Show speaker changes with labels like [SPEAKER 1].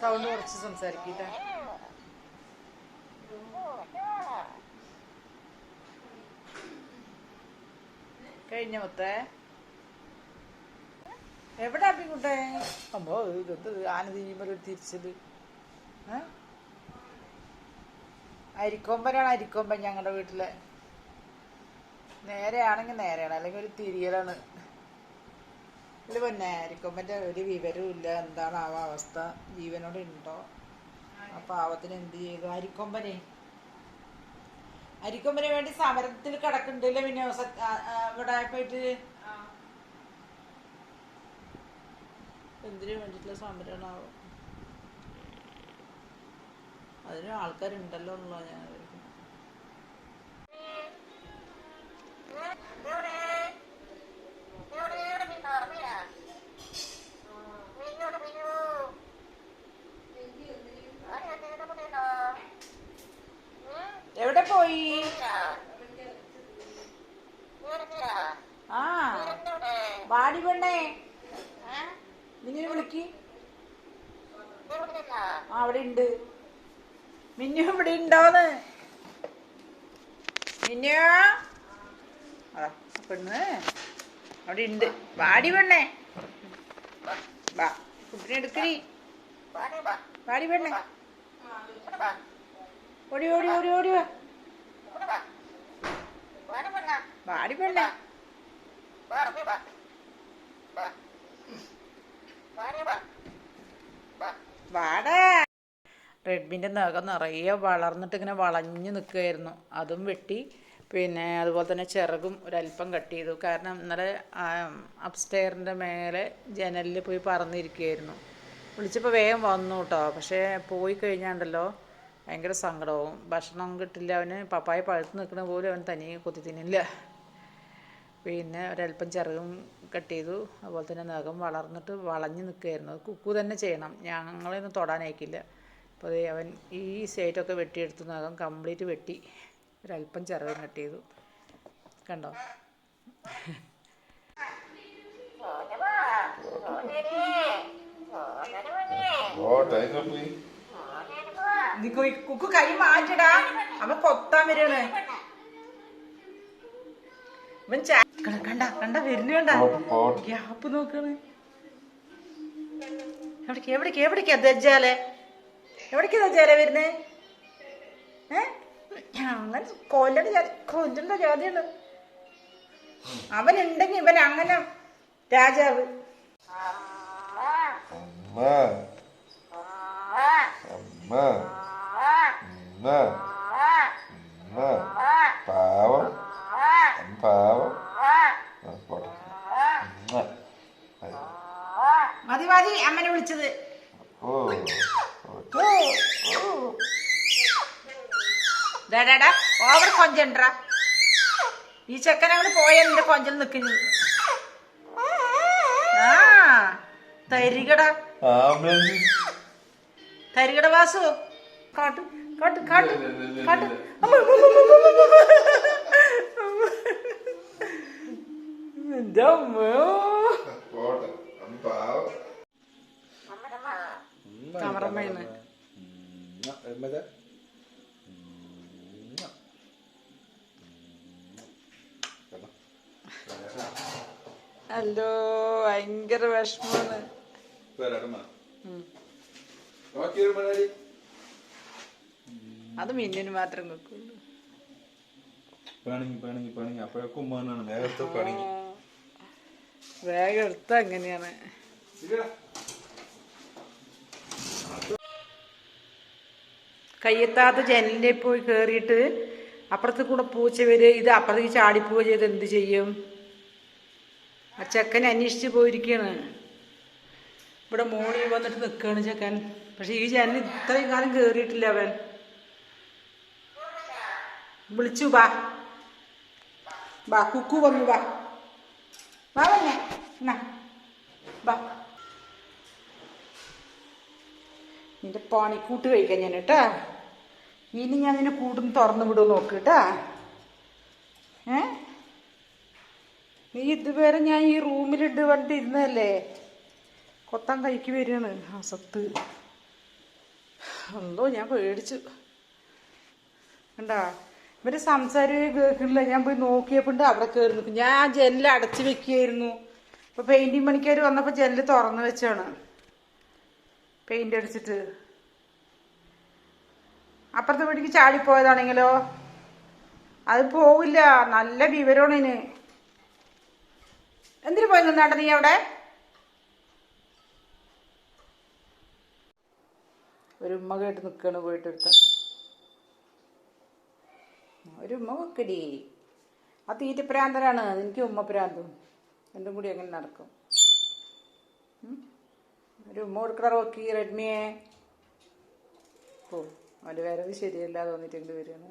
[SPEAKER 1] Sound കുറച്ച് സംസാരിക്കട്ടെ. കഴിഞ്ഞ മുത്തേ? എവിടെ അപ്പിക്കുട്ടെ അമ്മോ ഇതൊത്ത് ആന തിരിയുമ്പോൾ തിരിച്ചത്. അരിക്കൊമ്പനാണ് അരിക്കൊമ്പൻ ഞങ്ങളുടെ വീട്ടിലെ. നേരെയാണെങ്കിൽ നേരെയാണ്. അല്ലെങ്കിൽ ഒരു തിരിയലാണ്. ഇല്ല പിന്നെ അരിക്കൊമ്പന്റെ ഒരു വിവരവും ഇല്ല. എന്താണ് ആ അവസ്ഥ? ജീവനോട് ഉണ്ടോ? ആ പാവത്തിന് എന്ത് ചെയ്തു? അരിക്കൊമ്പനെ. അരിക്കൊമ്പന് വേണ്ടി സമരത്തിൽ കിടക്കുന്നുണ്ടല്ലേ പിന്നെ ഇവിടെ പോയിട്ട്? എന്തിനു വേണ്ടിയിട്ടുള്ള സമരമാണാവോ? അതിനും ആൾക്കാരുണ്ടല്ലോ എന്നുള്ള ഞാൻ എവിടെ പോയി? ആ. വാടി പെണ്ണേ. നിങ്ങനെ വിളിക്ക്. ആ അവിടെ ഉണ്ട്. മിന്നു ഇവിടെ ഉണ്ടോന്ന്? മിന്നു? അതാ അവിടെ ഉണ്ട് വാടി പെണ്ണേ. വാ കുട്ടിനെ എടുക്കടി വാടി പെണ്ണേ. ഓടി ഓടി ഓടി ഓടി വാ. വാടി പെണ്ണേ. വാടാ. റെഡ്മിന്റെ നഖം നിറയെ വളർന്നിട്ട് ഇങ്ങനെ വളഞ്ഞു നിൽക്കുകയായിരുന്നു അതും വെട്ടി പിന്നെ അതുപോലെ തന്നെ ചിറകും ഒരല്പം കട്ട് ചെയ്തു. കാരണം ഇന്നലെ അപ്സ്റ്റെയറിന്റെ മേലെ ജനലിൽ പോയി പറന്നിരിക്കുകയായിരുന്നു വിളിച്ചപ്പോൾ വേഗം വന്നു കേട്ടോ പക്ഷേ പോയി കഴിഞ്ഞാണ്ടല്ലോ ഭയങ്കര സങ്കടവും. ഭക്ഷണം കിട്ടില്ല. അവന് പപ്പായ പഴുത്ത് നിൽക്കുന്ന പോലും അവൻ തനിയെ കൊത്തി തിന്നില്ല. പിന്നെ ഒരല്പം ചിറകും കട്ട് ചെയ്തു. അതുപോലെ തന്നെ നഖം വളർന്നിട്ട് വളഞ്ഞു നിൽക്കുകയായിരുന്നു കുക്കു തന്നെ ചെയ്യണം. ഞങ്ങളെയൊന്നും തൊടാനായിക്കില്ല. അപ്പോൾ അവൻ ഈ സൈറ്റൊക്കെ വെട്ടിയെടുത്തു നഖം കംപ്ലീറ്റ് വെട്ടി. ഒരല്പം ചിറകും കട്ട് ചെയ്തു. കണ്ടോ? കുക്കു കൈ മാറ്റടാ. അവൻ കൊത്താൻ വരാണ് ഇവൻ കണ്ട കണ്ട വരുന്നു കണ്ട. ഗ്യാപ്പ് നോക്കാണ്. എവിടേക്ക് എവിടേക്ക് എവിടേക്കാ ദജ്ജാലെ എവിടേക്കാ ദജ്ജാലെ വരുന്നേ? ഏ? അങ്ങനെ കൊല്ലണ്ട ജാതി കൊല്ലണ്ട ജാതിയാണ്. അവൻ ഉണ്ടെങ്കിൽ ഇവൻ അങ്ങനെ രാജാവ്.
[SPEAKER 2] പാവം. പാവം.
[SPEAKER 1] മതി മതി അമ്മനെ വിളിച്ചത്.
[SPEAKER 2] ഓ
[SPEAKER 1] ഓ, ഓ. ഡാ, ഡാ, ഡാ, ഓവർ കൊഞ്ചണ്ടാ ഈ ചെക്കൻ അങ്ങോട്ട് പോയ നിന്റെ കൊഞ്ചൽ നിക്കുന്നു ആ തരികട. തരികട വാസു. കാട്ടു കാട്ടു കാട്ടു കാട്ടു. അമ്മ, അല്ലോ ഭയങ്കര വിഷമാണ് അത് മിന്നിന് മാത്രം വെക്കുള്ളൂ.
[SPEAKER 3] പിണങ്ങി പിണങ്ങി പിണങ്ങി അപ്പോഴൊക്കെ ഉമ്മാനാണ്
[SPEAKER 2] നേരത്തെ പണിങ്ങി
[SPEAKER 1] വേഗം എടുത്ത അങ്ങനെയാണ്. കയ്യെത്താത്ത ജനലിൽ പോയി കയറിയിട്ട് അപ്പുറത്ത് കൂടെ പൂച്ച വരെ. ഇത് അപ്പുറത്തേക്ക് ചാടിപ്പോവുക ചെയ്ത് എന്ത് ചെയ്യും? ആ ചെക്കൻ അന്വേഷിച്ച് പോയിരിക്കുകയാണ് ഇവിടെ മോളിൽ വന്നിട്ട് നിൽക്കുകയാണ് ചെക്കൻ. പക്ഷെ ഈ ജനൽ ഇത്രയും കാലം കയറിയിട്ടില്ല അവൻ. വിളിച്ചു ബാ ബാ കുക്കു വന്നു ബാ വാ വന്നെ എന്നാ ബാ നിന്റെ പണിക്കൂട്ട് കഴിക്കാൻ ഞാൻ കേട്ടാ. ഇനി ഞാൻ നിന്നെ കൂട്ടും തുറന്നു വിടുമോ നോക്ക് കേട്ടാ. ഏ? നീ ഇതുവരെ ഞാൻ ഈ റൂമിലിട്ട് ഇരുന്നല്ലേ കൊത്താൻ കൈക്ക് വരികയാണ്. ആ സത്ത്. എന്തോ ഞാൻ പേടിച്ചു. കണ്ടാ? ഇവർ സംസാരം കേൾക്കണില്ല. ഞാൻ പോയി നോക്കിയപ്പോണ്ട് അവിടെ കയറി നിൽക്കും ഞാൻ ജനൽ അടച്ചു വെക്കുകയായിരുന്നു. ഇപ്പൊ പെയിന്റിങ് പണിക്കാർ വന്നപ്പോൾ ജനൽ തുറന്നു വെച്ചാണ്. പെയിന്റ് അടിച്ചിട്ട്. അപ്പുറത്തെ വീട്ടിക്ക് ചാടിപ്പോയതാണെങ്കിലോ? അത് പോവില്ല. നല്ല വിവരമാണ് ഇതിന് എന്തിനു പോയി നിന്നാണ്ട നീ അവിടെ? ഒരു ഉമ്മ കേട്ട് നിൽക്കാണ് പോയിട്ടെടുത്ത് ഒരു ഉമ്മ വെക്കടി. ആ തീറ്റപ്രാന്തനാണ് എനിക്ക് ഉമ്മ പ്രാന്തും. രണ്ടും കൂടി അങ്ങനെ നടക്കും. ഒരു ഉമ്മ കൊടുക്കണ റോക്കി റെഡ്മിയെ. ഓ അവന്റെ വരവ് ശരിയല്ല തോന്നിയിട്ടുണ്ട് വരികയാണ്?